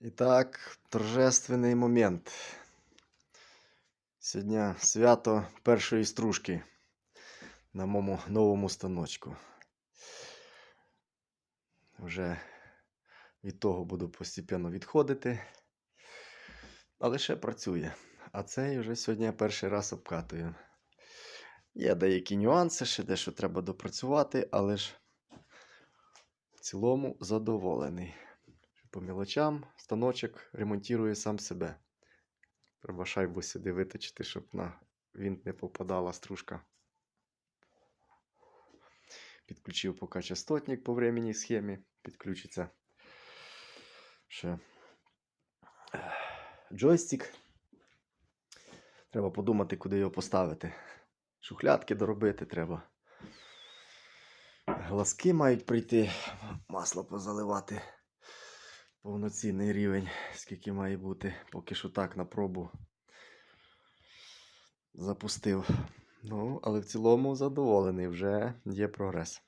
І так, торжественний момент. Сьогодні свято першої стружки на моєму новому станочку. Вже від того буду постійно відходити. Але ще працює. А цей вже сьогодні я перший раз обкатую. Є деякі нюанси, ще дещо треба допрацювати, але ж в цілому задоволений. По мілочам станочок ремонтує сам себе. Треба шайбу сюди виточити, щоб на винт не попадала стружка. Підключив поки частотник по временній схемі. Підключиться ще джойстик. Треба подумати, куди його поставити. Шухлядки доробити треба. Глазки мають прийти, масло позаливати. Повноцінний рівень, скільки має бути. Поки що так на пробу запустив. Ну, але в цілому задоволений, вже є прогрес.